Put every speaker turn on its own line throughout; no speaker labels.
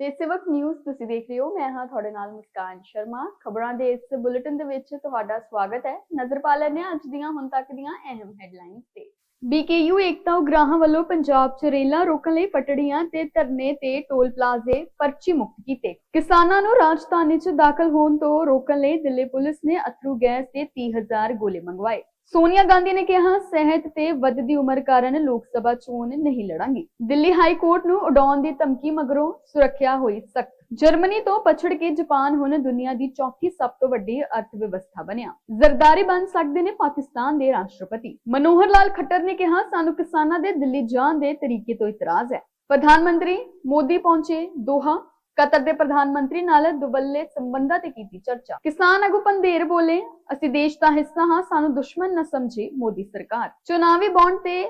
ਤੇ ਸਿਵਕ ਨਿਊਜ਼ ਤੁਸੀਂ ਦੇਖ ਰਹੇ ਹੋ, ਮੈਂ ਹਾਂ ਤੁਹਾਡੇ ਨਾਲ ਮੁਸਕਾਨ ਸ਼ਰਮਾ। ਖਬਰਾਂ ਦੇ ਇਸ ਬੁਲੇਟਿਨ ਦੇ ਵਿੱਚ ਤੁਹਾਡਾ ਸਵਾਗਤ ਹੈ। ਨਜ਼ਰ ਪਾ ਲੈਂਦੇ ਹਾਂ ਅੱਜ ਦੀਆਂ, ਹੁਣ ਤੱਕ ਦੀਆਂ ਅਹਿਮ ਹੈਡਲਾਈਨਸ ਤੇ। ਬੀਕੇਯੂ ਏਕਤਾ ਉਗਰਾਹਾਂ ਵੱਲੋਂ ਪੰਜਾਬ 'ਚ ਰੇਲਾਂ ਰੋਕਣ ਲਈ ਪਟੜੀਆਂ ਤੇ ਧਰਨੇ ਤੇ ਟੋਲ ਪਲਾਜ਼ੇ ਪਰਚੀ ਮੁਕਤ ਕੀਤੇ। ਕਿਸਾਨਾਂ ਨੂੰ ਰਾਜਧਾਨੀ 'ਚ ਦਾਖਲ ਹੋਣ ਤੋਂ ਰੋਕਣ ਲਈ ਦਿੱਲੀ ਪੁਲਿਸ ਨੇ ਅਥਰੂ ਗੈਸ ਤੇ 30000 ਗੋਲੇ ਮੰਗਵਾਏ। ਸੋਨੀਆ ਗਾਂਧੀ ਨੇ ਕਿਹਾ, ਸਿਹਤ ਤੇ ਵੱਧਦੀ ਉਮਰ ਕਾਰਨ ਲੋਕ ਸਭਾ ਚੋਣ ਨਹੀਂ ਲੜਾਂਗੀ। ਦਿੱਲੀ ਹਾਈ ਕੋਰਟ ਨੂੰ ਉਡਾਉਣ ਦੀ ਧਮਕੀ ਮਗਰੋਂ ਸੁਰੱਖਿਆ ਹੋਈ ਸਖਤ। ਜਰਮਨੀ ਤੋਂ ਪਛੜ ਕੇ ਜਾਪਾਨ ਹੁਣ ਦੁਨੀਆ ਦੀ ਚੌਥੀ ਸਭ ਤੋਂ ਵੱਡੀ ਅਰਥ ਵਿਵਸਥਾ ਬਣਿਆ। ਜ਼ਰਦਾਰੀ ਬਣ ਸਕਦੇ ਨੇ ਪਾਕਿਸਤਾਨ ਦੇ ਰਾਸ਼ਟਰਪਤੀ। ਮਨੋਹਰ ਲਾਲ ਖੱਟਰ ਨੇ ਕਿਹਾ, ਸਾਨੂੰ ਕਿਸਾਨਾਂ ਦੇ ਦਿੱਲੀ ਜਾਣ ਦੇ ਤਰੀਕੇ ਤੋਂ ਇਤਰਾਜ਼ ਹੈ। ਪ੍ਰਧਾਨ ਮੰਤਰੀ ਮੋਦੀ ਪਹੁੰਚੇ ਦੋਹਾ ਕਤਰ ਦੇ ਪ੍ਰਧਾਨ ਮੰਤਰੀ ਨਾਲ ਦੁਬੱਲੇ ਸੰਬੰਧਾਂ ਤੇ ਕੀਤੀ ਚਰਚਾ। ਕਿਸਾਨ ਆਗੂ ਪੰਧੇਰ ਬੋਲੇ, ਅਸੀਂ ਦੇਸ਼ ਦਾ ਹਿੱਸਾ ਹਾਂ, ਸਾਨੂੰ ਦੁਸ਼ਮਣ ਨਾ ਸਮਝੇ ਮੋਦੀ ਸਰਕਾਰ। ਚੁਣਾਵੀ ਬੌਂਡ ਤੇ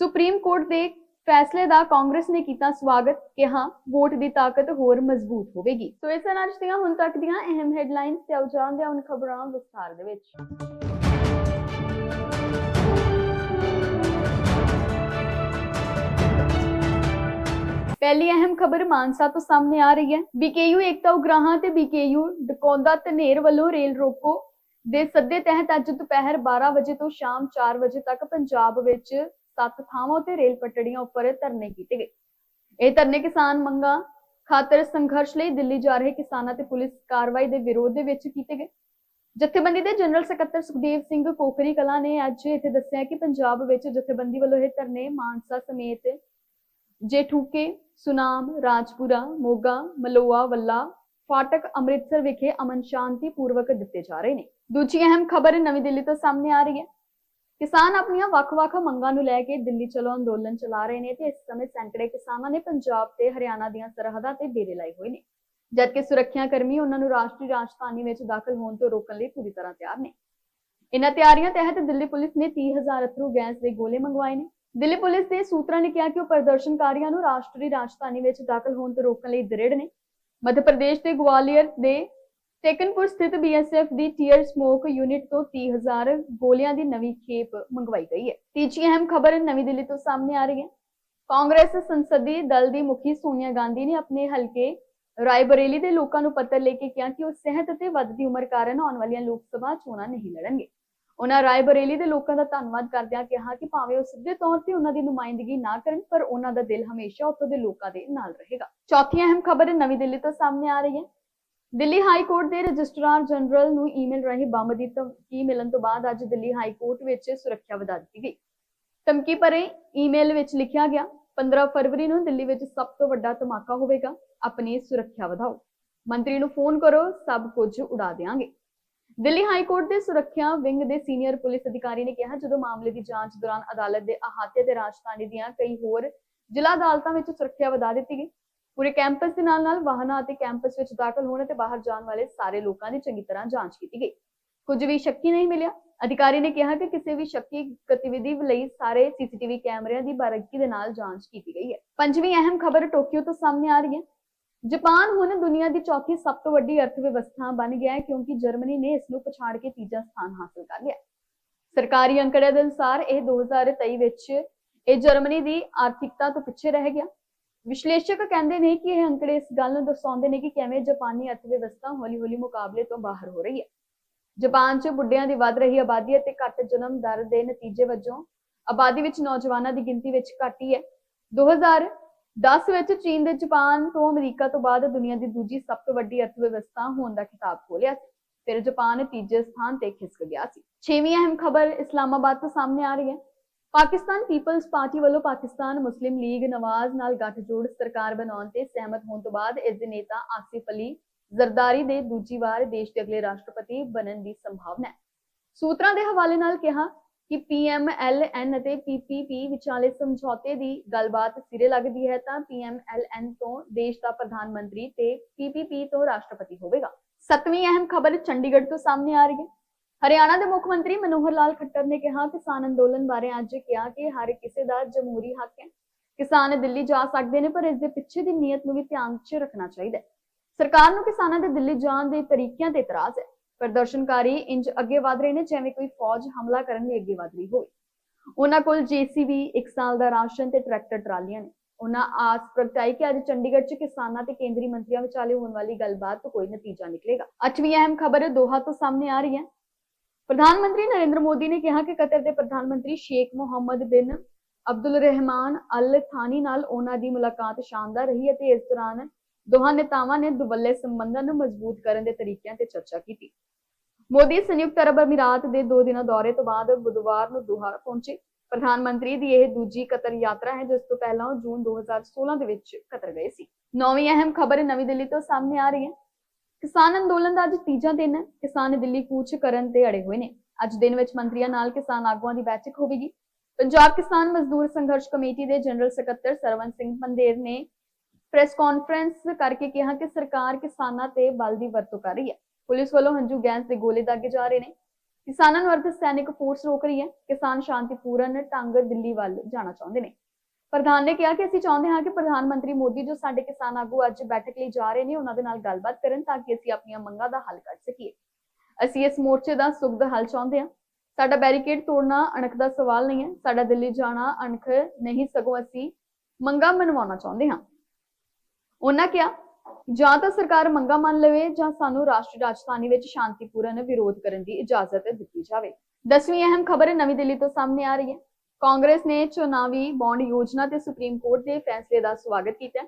ਸੁਪਰੀਮ ਕੋਰਟ ਦੇ ਫੈਸਲੇ ਦਾ ਕਾਂਗਰਸ ਨੇ ਕੀਤਾ ਸਵਾਗਤ, ਕਿਹਾ, ਵੋਟ ਦੀ ਤਾਕਤ ਹੋਰ ਮਜ਼ਬੂਤ ਹੋਵੇਗੀ। ਸੋ ਇਸ ਨਾਲ ਅੱਜ ਦੀਆਂ ਹੁਣ ਤੱਕ ਦੀਆਂ ਅਹਿਮ ਹੈਡਲਾਈਨਸ ਤੇ ਆਓ ਜਾਣਦੇ ਹਾਂ ਖਬਰਾਂ ਵਿਸਥਾਰ ਦੇ ਵਿੱਚ। ਪਹਿਲੀ ਅਹਿਮ ਖਬਰ ਮਾਨਸਾ ਤੋਂ ਸਾਹਮਣੇ ਆ ਰਹੀ ਹੈ। ਬੀਕੇਯੂ ਏਕਤਾ ਉਗਰਾਹਾਂ ਤੇ ਬੀਕੇਯੂ ਡਕੌਂਦਾ ਧਨੇਰ ਵੱਲੋਂ ਰੇਲ ਰੋਕੋ ਦੇ ਸੱਦੇ ਤਹਿਤ ਅੱਜ ਦੁਪਹਿਰ 12 ਵਜੇ ਤੋਂ ਸ਼ਾਮ 4 ਵਜੇ ਤੱਕ ਪੰਜਾਬ ਵਿੱਚ ਸੱਤ ਥਾਵਾਂ ਉੱਤੇ ਰੇਲ ਪਟੜੀਆਂ ਉੱਪਰ ਧਰਨੇ ਕੀਤੇ ਗਏ। ਇਹ ਧਰਨੇ ਕਿਸਾਨ ਮੰਗਾਂ ਖਾਤਰ ਸੰਘਰਸ਼ ਲਈ ਦਿੱਲੀ ਜਾ ਰਹੇ ਕਿਸਾਨਾਂ ਤੇ ਪੁਲਿਸ ਕਾਰਵਾਈ ਦੇ ਵਿਰੋਧ ਦੇ ਵਿੱਚ ਕੀਤੇ ਗਏ। ਜਥੇਬੰਦੀ ਦੇ ਜਨਰਲ ਸਕੱਤਰ ਸੁਖਦੇਵ ਸਿੰਘ ਕੋਖਰੀ ਕਲਾ ਨੇ ਅੱਜ ਇੱਥੇ ਦੱਸਿਆ ਕਿ ਪੰਜਾਬ ਵਿੱਚ ਜਥੇਬੰਦੀ ਵੱਲੋਂ ਇਹ ਧਰਨੇ ਮਾਨਸਾ ਸਮੇਤ ਜੇਠੂਕੇ, ਸੁਨਾਮ, ਰਾਜਪੁਰਾ, ਮੋਗਾ, ਮਲੋਆ, ਵੱਲਾ, ਫਾਟਕ, ਅੰਮ੍ਰਿਤਸਰ ਵਿਖੇ ਅਮਨ ਸ਼ਾਂਤੀ ਪੂਰਵਕ ਦਿੱਤੇ ਜਾ ਰਹੇ ਨੇ। ਦੂਜੀ ਅਹਿਮ ਖਬਰ ਨਵੀਂ ਦਿੱਲੀ ਤੋਂ ਸਾਹਮਣੇ ਆ ਰਹੀ ਹੈ। ਕਿਸਾਨ ਆਪਣੀਆਂ ਵੱਖ-ਵੱਖ ਮੰਗਾਂ ਨੂੰ ਲੈ ਕੇ ਦਿੱਲੀ ਚਲੋ ਅੰਦੋਲਨ ਚਲਾ ਰਹੇ ਨੇ ਤੇ ਇਸ ਸਮੇਂ ਸੈਂਕੜੇ ਕਿਸਾਨਾਂ ਨੇ ਪੰਜਾਬ ਤੇ ਹਰਿਆਣਾ ਦੀਆਂ ਸਰਹੱਦਾਂ ਤੇ ਡੇਰੇ ਲਾਏ ਹੋਏ ਨੇ। ਜਦਕਿ ਸੁਰੱਖਿਆ ਕਰਮੀ ਉਹਨਾਂ ਨੂੰ ਰਾਸ਼ਟਰੀ ਰਾਜਧਾਨੀ ਵਿੱਚ ਦਾਖਲ ਹੋਣ ਤੋਂ ਰੋਕਣ ਲਈ ਪੂਰੀ ਤਰ੍ਹਾਂ ਤਿਆਰ ਨੇ। ਇਨ੍ਹਾਂ ਤਿਆਰੀਆਂ ਤਹਿਤ ਦਿੱਲੀ ਪੁਲਿਸ ਨੇ 30000 ਅਥਰੂ ਗੈਸ ਦੇ ਗੋਲੇ ਮੰਗਵਾਏ ਨੇ। ਦਿੱਲੀ ਪੁਲਿਸ ਦੇ ਸੂਤਰਾਂ ਨੇ ਕਿਹਾ ਕਿ ਉਹ ਪ੍ਰਦਰਸ਼ਨਕਾਰੀਆਂ ਨੂੰ ਰਾਸ਼ਟਰੀ ਰਾਜਧਾਨੀ ਵਿੱਚ ਦਾਖਲ ਹੋਣ ਤੋਂ ਰੋਕਣ ਲਈ ਦ੍ਰਿੜ ਨੇ। ਮੱਧ ਪ੍ਰਦੇਸ਼ ਦੇ ਗਵਾਲੀਅਰ ਦੇ ਟੇਕਨਪੁਰ ਸਥਿਤ ਬੀਐਸਐਫ ਦੀ ਟੀਅਰ ਸਮੋਕ ਯੂਨਿਟ ਤੋਂ 30000 ਗੋਲੀਆਂ ਦੀ ਨਵੀਂ ਖੇਪ ਮੰਗਵਾਈ ਗਈ ਹੈ। ਤੀਜੀ ਅਹਿਮ ਖਬਰ ਨਵੀਂ ਦਿੱਲੀ ਤੋਂ ਸਾਹਮਣੇ ਆ ਰਹੀ ਹੈ। ਕਾਂਗਰਸ ਸੰਸਦੀ ਦਲ ਦੀ ਮੁਖੀ ਸੋਨੀਆ ਗਾਂਧੀ ਨੇ ਆਪਣੇ ਹਲਕੇ ਰਾਏਬਰੇਲੀ ਦੇ ਲੋਕਾਂ ਨੂੰ ਪੱਤਰ ਲਿਖ ਕੇ ਕਿਹਾ ਕਿ ਉਹ ਸਿਹਤ ਤੇ ਵੱਧਦੀ ਉਮਰ ਕਾਰਨ ਆਉਣ ਵਾਲੀਆਂ ਲੋਕ ਸਭਾ ਚੋਣਾਂ ਨਹੀਂ ਲੜਨਗੇ। ਉਹਨਾਂ ਰਾਏਬਰੇਲੀ ਦੇ ਲੋਕਾਂ ਦਾ ਧੰਨਵਾਦ ਕਰਦਿਆਂ ਕਿਹਾ ਕਿ ਭਾਵੇਂ ਉਹ ਸਿੱਧੇ ਤੌਰ ਤੇ ਉਹਨਾਂ ਦੀ ਨੁਮਾਇੰਦਗੀ ਨਾ ਕਰਨ, ਪਰ ਉਹਨਾਂ ਦਾ ਦਿਲ ਹਮੇਸ਼ਾ ਉੱਥੋਂ ਦੇ ਲੋਕਾਂ ਦੇ ਨਾਲ ਰਹੇਗਾ। ਚੌਥੀ ਅਹਿਮ ਖਬਰ ਨਵੀਂ ਦਿੱਲੀ ਤੋਂ ਸਾਹਮਣੇ ਆ ਰਹੀ ਹੈ। ਦਿੱਲੀ ਹਾਈ ਕੋਰਟ ਦੇ ਰਜਿਸਟਰਾਰ ਜਨਰਲ ਨੂੰ ਈਮੇਲ ਰਾਹੀਂ ਬੰਬ ਦੀ ਧਮਕੀ ਮਿਲਣ ਤੋਂ ਬਾਅਦ ਅੱਜ ਦਿੱਲੀ ਹਾਈ ਕੋਰਟ ਵਿੱਚ ਸੁਰੱਖਿਆ ਵਧਾ ਦਿੱਤੀ ਗਈ। ਧਮਕੀ ਭਰੇ ਈਮੇਲ ਵਿੱਚ ਲਿਖਿਆ ਗਿਆ 15 ਫਰਵਰੀ ਨੂੰ ਦਿੱਲੀ ਵਿੱਚ ਸਭ ਤੋਂ ਵੱਡਾ ਧਮਾਕਾ ਹੋਵੇਗਾ, ਆਪਣੀ ਸੁਰੱਖਿਆ ਵਧਾਓ। ਮੰਤਰੀ ਨੂੰ ਫੋਨ ਕਰੋ, ਸਭ ਕੁਝ ਉਡਾ ਦੇਵਾਂਗੇ ਦਿੱਲੀ ਹਾਈ ਕੋਰਟ ਦੇ ਸੁਰੱਖਿਆ ਵਿੰਗ ਦੇ ਸੀਨੀਅਰ ਪੁਲਿਸ ਅਧਿਕਾਰੀ ਨੇ ਕਿਹਾ, ਜਦੋਂ ਮਾਮਲੇ ਦੀ ਜਾਂਚ ਦੌਰਾਨ ਅਦਾਲਤ ਦੇ ਅਹਾਤੇ ਤੇ ਰਾਜਧਾਨੀ ਦੀਆਂ ਕਈ ਹੋਰ ਜ਼ਿਲ੍ਹਾ ਅਦਾਲਤਾਂ ਵਿੱਚ ਸੁਰੱਖਿਆ ਵਧਾ ਦਿੱਤੀ ਗਈ। ਪੂਰੇ ਕੈਂਪਸ ਦੇ ਨਾਲ ਨਾਲ ਵਾਹਨਾਂ ਅਤੇ ਕੈਂਪਸ ਵਿੱਚ ਦਾਖਲ ਹੋਣ ਅਤੇ ਬਾਹਰ ਜਾਣ ਵਾਲੇ ਸਾਰੇ ਲੋਕਾਂ ਦੀ ਚੰਗੀ ਤਰ੍ਹਾਂ ਜਾਂਚ ਕੀਤੀ ਗਈ। ਕੁਝ ਵੀ ਸ਼ੱਕੀ ਨਹੀਂ ਮਿਲਿਆ। ਅਧਿਕਾਰੀ ਨੇ ਕਿਹਾ ਕਿ ਕਿਸੇ ਵੀ ਸ਼ੱਕੀ ਗਤੀਵਿਧੀ ਲਈ ਸਾਰੇ ਸੀਸੀਟੀਵੀ ਕੈਮਰਿਆਂ ਦੀ ਬਾਰੀਕੀ ਦੇ ਨਾਲ ਜਾਂਚ ਕੀਤੀ ਗਈ ਹੈ। ਪੰਜਵੀਂ ਅਹਿਮ ਖਬਰ ਟੋਕੀਓ ਤੋਂ ਸਾਹਮਣੇ ਆ ਰਹੀ ਹੈ। ਜਾਪਾਨ ਹੁਣ ਦੁਨੀਆ ਦੀ ਚੌਥੀ ਸਭ ਤੋਂ ਵੱਡੀ ਅਰਥ ਵਿਵਸਥਾ ਬਣ ਗਿਆ ਹੈ ਕਿਉਂਕਿ ਜਰਮਨੀ ਨੇ ਇਸ ਨੂੰ ਪਛਾੜ ਕੇ ਤੀਜਾ ਸਥਾਨ ਹਾਸਲ ਕਰ ਲਿਆ। ਸਰਕਾਰੀ ਅੰਕੜਿਆਂ ਦੇ ਅਨੁਸਾਰ ਇਹ 2023 ਵਿੱਚ ਇਹ ਜਰਮਨੀ ਦੀ ਆਰਥਿਕਤਾ ਤੋਂ ਪਿੱਛੇ ਰਹਿ ਗਿਆ। ਵਿਸ਼ਲੇਸ਼ਕ ਕਹਿੰਦੇ ਨੇ ਕਿ ਇਹ ਅੰਕੜੇ ਇਸ ਗੱਲ ਨੂੰ ਦਰਸਾਉਂਦੇ ਨੇ ਕਿ ਕਿਵੇਂ ਜਾਪਾਨੀ ਅਰਥ ਵਿਵਸਥਾ ਹੌਲੀ-ਹੌਲੀ ਮੁਕਾਬਲੇ ਤੋਂ ਬਾਹਰ ਹੋ ਰਹੀ ਹੈ। ਜਾਪਾਨ 'ਚ ਬੁੱਢਿਆਂ ਦੀ ਵੱਧ ਰਹੀ ਆਬਾਦੀ ਅਤੇ ਘੱਟ ਜਨਮ ਦਰ ਦੇ ਨਤੀਜੇ ਵਜੋਂ ਆਬਾਦੀ ਵਿੱਚ ਨੌਜਵਾਨਾਂ ਦੀ ਗਿਣਤੀ ਵਿੱਚ ਘਟੀ ਹੈ 2010 ਵਿੱਚ ਚੀਨ ਦੇ ਜਾਪਾਨ ਤੋਂ ਅਮਰੀਕਾ ਤੋਂ ਬਾਅਦ ਦੁਨੀਆ ਦੀ ਦੂਜੀ ਸਭ ਤੋਂ ਵੱਡੀ ਅਰਥ ਹੋਣ ਦਾ ਖਿਤਾਬ ਖੋਲਿਆ ਸੀ। ਫਿਰ ਜਾਪਾਨ ਤੀਜੇ ਸਥਾਨ ਤੇ ਖਿਸਕ ਗਿਆ ਸੀ। ਛੇਵੀਂ ਅਹਿਮ ਖਬਰ ਇਸਲਾਮਾਬਾਦ ਤੋਂ ਸਾਹਮਣੇ ਆ ਰਹੀ ਹੈ। ਪਾਕਿਸਤਾਨ ਪੀਪਲਜ਼ ਪਾਰਟੀ ਵੱਲੋਂ ਪਾਕਿਸਤਾਨ ਮੁਸਲਿਮ ਲੀਗ ਨਵਾਜ਼ ਨਾਲ ਗੱਠਜੋੜ ਸਰਕਾਰ ਬਣਾਉਣ ਤੇ ਸਹਿਮਤ ਹੋਣ ਤੋਂ ਬਾਅਦ ਇਸ ਦੇ ਨੇਤਾ ਆਸਿਫ ਅਲੀ ਜ਼ਰਦਾਰੀ ਦੇ ਦੂਜੀ ਵਾਰ ਦੇਸ਼ ਦੇ ਅਗਲੇ ਰਾਸ਼ਟਰਪਤੀ ਬਣਨ ਦੀ ਸੰਭਾਵਨਾ ਹੈ। ਸੂਤਰਾਂ ਦੇ ਹਵਾਲੇ ਨਾਲ ਕਿਹਾ ਕਿ ਪੀਐਮਐਲਐਨ ਅਤੇ ਪੀਪੀਪੀ ਵਿਚਾਲੇ ਸਮਝੌਤੇ ਦੀ ਗੱਲਬਾਤ ਸਿਰੇ ਲੱਗਦੀ ਹੈ, ਤਾਂ ਪੀਐਮਐਲਐਨ ਤੋਂ ਦੇਸ਼ ਦਾ ਪ੍ਰਧਾਨ ਮੰਤਰੀ ਤੇ ਪੀਪੀਪੀ ਤੋਂ ਰਾਸ਼ਟਰਪਤੀ ਹੋਵੇਗਾ। ਸੱਤਵੀਂ ਅਹਿਮ ਖਬਰ ਚੰਡੀਗੜ੍ਹ ਤੋਂ ਸਾਹਮਣੇ ਆ ਰਹੀ ਹੈ। ਹਰਿਆਣਾ ਦੇ ਮੁੱਖ ਮੰਤਰੀ ਮਨੋਹਰ ਲਾਲ ਖੱਟਰ ਨੇ ਕਿਹਾ, ਕਿਸਾਨ ਅੰਦੋਲਨ ਬਾਰੇ ਅੱਜ ਕਿਹਾ ਕਿ ਹਰ ਕਿਸੇ ਦਾ ਜਮਹੂਰੀ ਹੱਕ ਹੈ। ਕਿਸਾਨ ਦਿੱਲੀ ਜਾ ਸਕਦੇ ਨੇ, ਪਰ ਇਸ ਦੇ ਪਿੱਛੇ ਦੀ ਨੀਅਤ ਨੂੰ ਵੀ ਧਿਆਨ 'ਚ ਰੱਖਣਾ ਚਾਹੀਦਾ ਹੈ। ਸਰਕਾਰ ਨੂੰ ਕਿਸਾਨਾਂ ਦੇ ਦਿੱਲੀ ਜਾਣ ਦੇ ਤਰੀਕਿਆਂ ਤੇ ਇਤਰਾਜ਼ ਹੈ। ਪ੍ਰਦਰਸ਼ਨਕਾਰੀ ਇੰਜ ਅੱਗੇ ਵਧ ਰਹੇ ਨੇ, ਜਿਵੇਂ ਕੋਈ ਫੌਜ ਹਮਲਾ ਕਰਨ ਲਈ ਅੱਗੇ ਵਧ ਰਹੀ ਹੋਵੇ। ਉਹਨਾਂ ਕੋਲ ਜੀਸੀਬੀ 1 ਸਾਲ ਦਾ ਰਾਸ਼ਨ ਤੇ ਟਰੈਕਟਰ ਟਰਾਲੀਆਂ ਨੇ। ਉਹਨਾਂ ਆਸ ਪ੍ਰਗਟਾਈ ਕਿ ਅੱਜ ਚੰਡੀਗੜ੍ਹ 'ਚ ਕਿਸਾਨਾਂ ਤੇ ਕੇਂਦਰੀ ਮੰਤਰੀਆਂ ਵਿਚਾਲੇ ਹੋਣ ਵਾਲੀ ਗੱਲਬਾਤ ਤੋਂ ਕੋਈ ਨਤੀਜਾ ਨਿਕਲੇਗਾ। ਅੱਠਵੀਂ ਅਹਿਮ ਖਬਰ ਦੋਹਾ ਤੋਂ ਸਾਹਮਣੇ ਆ ਰਹੀ ਹੈ। ਪ੍ਰਧਾਨ ਮੰਤਰੀ ਨਰਿੰਦਰ ਮੋਦੀ ਨੇ ਕਿਹਾ ਕਿ ਕਤਰ ਦੇ ਪ੍ਰਧਾਨ ਮੰਤਰੀ ਸ਼ੇਖ ਮੁਹੰਮਦ ਬਿਨ ਅਬਦੁਲ ਰਹਿਮਾਨ ਅਲ ਥਾਨੀ ਨਾਲ ਉਹਨਾਂ ਦੀ ਮੁਲਾਕਾਤ ਸ਼ਾਨਦਾਰ ਰਹੀ ਅਤੇ ਇਸ ਦੌਰਾਨ ਦੋਹਾਂ ਨੇਤਾਵਾਂ ਨੇ ਦੁਵੱਲੇ ਸੰਬੰਧਾਂ ਨੂੰ ਮਜ਼ਬੂਤ ਕਰਨ ਦੇ ਤਰੀਕਿਆਂ ਤੇ ਚਰਚਾ ਕੀਤੀ। ਮੋਦੀ ਸੰਯੁਕਤ ਅਰਬ ਅਮੀਰਾਤ ਦੇ ਦੋ ਦਿਨਾਂ ਦੌਰੇ ਤੋਂ ਬਾਅਦ ਬੁੱਧਵਾਰ ਨੂੰ ਦੋਹਾ ਪਹੁੰਚੇ। ਪ੍ਰਧਾਨ ਮੰਤਰੀ ਦੀ ਇਹ ਦੂਜੀ ਕਤਰ ਯਾਤਰਾ ਹੈ, ਜਿਸ ਤੋਂ ਪਹਿਲਾਂ ਉਹ ਜੂਨ 2016 ਦੇ ਵਿੱਚ ਕਤਰ ਗਏ ਸੀ। ਨੌਵੀਂ ਅਹਿਮ ਖਬਰ ਨਵੀਂ ਦਿੱਲੀ ਤੋਂ ਸਾਹਮਣੇ ਆ ਰਹੀ ਹੈ। ਕਿਸਾਨ ਅੰਦੋਲਨ ਦਾ ਅੱਜ ਤੀਜਾ ਦਿਨ ਹੈ। ਕਿਸਾਨ ਦਿੱਲੀ ਕੂਚ ਕਰਨ ਤੇ ਅੜੇ ਹੋਏ ਨੇ। ਅੱਜ ਦਿਨ ਵਿੱਚ ਮੰਤਰੀਆਂ ਨਾਲ ਕਿਸਾਨ ਆਗੂਆਂ ਦੀ ਬੈਠਕ ਹੋਵੇਗੀ। ਪੰਜਾਬ ਕਿਸਾਨ ਮਜ਼ਦੂਰ ਸੰਘਰਸ਼ ਕਮੇਟੀ ਦੇ ਜਨਰਲ ਸਕੱਤਰ ਸਰਵਨ ਸਿੰਘ ਪੰਦੇਰ ਨੇ ਪ੍ਰੈਸ ਕਾਨਫਰੰਸ ਕਰਕੇ ਕਿਹਾ ਕਿ ਸਰਕਾਰ ਕਿਸਾਨਾਂ ਤੇ ਬਲ ਦੀ ਵਰਤੋਂ ਕਰ ਰਹੀ ਹੈ। ਪੁਲਿਸ ਵੱਲੋਂ ਹੰਝੂ ਗੈਸ ਦੇ ਗੋਲੇ ਦਾਗੇ ਜਾ ਰਹੇ ਨੇ। ਕਿਸਾਨਾਂ ਨੂੰ ਅਰਧ ਸੈਨਿਕ ਫੋਰਸ ਰੋਕ ਰਹੀ ਹੈ। ਕਿਸਾਨ ਸ਼ਾਂਤੀਪੂਰਨ, ਢੰਗ, ਦਿੱਲੀ ਵੱਲ ਜਾਣਾ ਚਾਹੁੰਦੇ ਨੇ। ਪ੍ਰਧਾਨ ਨੇ ਕਿਹਾ ਕਿ ਅਸੀਂ ਚਾਹੁੰਦੇ ਹਾਂ ਕਿ ਪ੍ਰਧਾਨ ਮੰਤਰੀ ਮੋਦੀ ਜੋ ਸਾਡੇ ਕਿਸਾਨ ਆਗੂ ਅੱਜ ਬੈਠਕ ਲਈ ਜਾ ਰਹੇ ਨੇ, ਉਹਨਾਂ ਦੇ ਨਾਲ ਗੱਲਬਾਤ ਕਰਨ ਤਾਂ ਕਿ ਅਸੀਂ ਆਪਣੀਆਂ ਮੰਗਾਂ ਦਾ ਹੱਲ ਕੱਢ ਸਕੀਏ। ਅਸੀਂ ਇਸ ਮੋਰਚੇ ਦਾ ਸੁਖਦ ਹੱਲ ਚਾਹੁੰਦੇ ਹਾਂ। ਸਾਡਾ ਬੈਰੀਕੇਡ ਤੋੜਨਾ ਅਣਖ ਦਾ ਸਵਾਲ ਨਹੀਂ ਹੈ। ਸਾਡਾ ਦਿੱਲੀ ਜਾਣਾ ਅਣਖ ਨਹੀਂ, ਸਗੋਂ ਅਸੀਂ ਮੰਗਾਂ ਮਨਵਾਉਣਾ ਚਾਹੁੰਦੇ ਹਾਂ। ਉਹਨਾਂ ਕਿਹਾ ਜਾਂ ਤਾਂ ਸਰਕਾਰ ਮੰਗਾਂ ਮੰਨ ਲਵੇ ਜਾਂ ਸਾਨੂੰ ਰਾਸ਼ਟਰੀ ਰਾਜਧਾਨੀ ਵਿੱਚ ਸ਼ਾਂਤੀਪੂਰਨ ਵਿਰੋਧ ਕਰਨ ਦੀ ਇਜਾਜ਼ਤ ਦਿੱਤੀ ਜਾਵੇ। ਦਸਵੀਂ ਅਹਿਮ ਖਬਰ ਨਵੀਂ ਦਿੱਲੀ ਤੋਂ ਸਾਹਮਣੇ ਆ ਰਹੀ ਹੈ। ਕਾਂਗਰਸ ਨੇ ਚੁਣਾਵੀ ਬੌਂਡ ਯੋਜਨਾ ਤੇ ਸੁਪਰੀਮ ਕੋਰਟ ਦੇ ਫੈਸਲੇ ਦਾ ਸਵਾਗਤ ਕੀਤਾ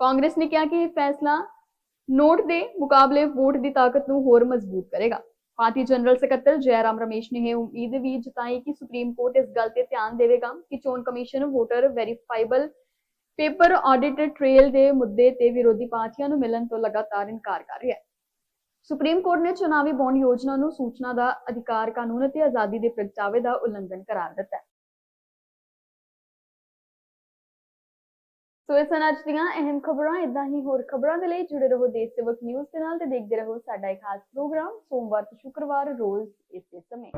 ਕਾਂਗਰਸ ਨੇ ਕਿਹਾ ਕਿ ਇਹ ਫੈਸਲਾ ਨੋਟ ਦੇ ਮੁਕਾਬਲੇ ਵੋਟ ਦੀ ਤਾਕਤ ਨੂੰ ਹੋਰ ਮਜ਼ਬੂਤ ਕਰੇਗਾ। ਪਾਰਟੀ ਜਨਰਲ ਸਕੱਤਰ ਜੈਰਾਮ ਰਮੇਸ਼ ਨੇ ਇਹ ਉਮੀਦ ਵੀ ਜਤਾਈ ਕਿ ਸੁਪਰੀਮ ਕੋਰਟ ਇਸ ਗੱਲ ਤੇ ਧਿਆਨ ਦੇਵੇਗਾ ਕਿ ਚੋਣ commission voter verifiable paper audit trail ਦੇ ਮੁੱਦੇ ਤੇ ਵਿਰੋਧੀ ਪਾਰਟੀਆਂ ਨੂੰ ਮਿਲਣ ਤੋਂ ਲਗਾਤਾਰ ਇਨਕਾਰ ਕਰ ਰਿਹਾ ਹੈ। ਸੁਪਰੀਮ ਕੋਰਟ ਨੇ ਚੁਣਾਵੀ ਬੌਂਡ ਯੋਜਨਾ ਨੂੰ ਸੂਚਨਾ ਦਾ ਅਧਿਕਾਰ ਕਾਨੂੰਨ ਅਤੇ ਆਜ਼ਾਦੀ ਦੇ ਪ੍ਰਗਟਾਵੇ ਦਾ ਉਲੰਘਣ ਕਰਾਰ ਦਿੱਤਾ ਹੈ। ਸੋ ਇਹ ਸਨ ਅੱਜ ਦੀਆਂ ਅਹਿਮ ਖਬਰਾਂ ਇਦਾਂ ਹੀ ਹੋਰ ਖਬਰਾਂ ਦੇ ਲਈ ਜੁੜੇ ਰਹੋ ਦੇਸ਼ ਸੇਵਕ ਨਿਊਜ਼ ਦੇ ਨਾਲ ਤੇ ਦੇਖਦੇ ਰਹੋ ਸਾਡਾ ਇੱਕ ਖਾਸ ਪ੍ਰੋਗਰਾਮ ਸੋਮਵਾਰ ਤੋਂ ਸ਼ੁੱਕਰਵਾਰ ਰੋਜ਼ ਇਸੇ ਸਮੇਂ।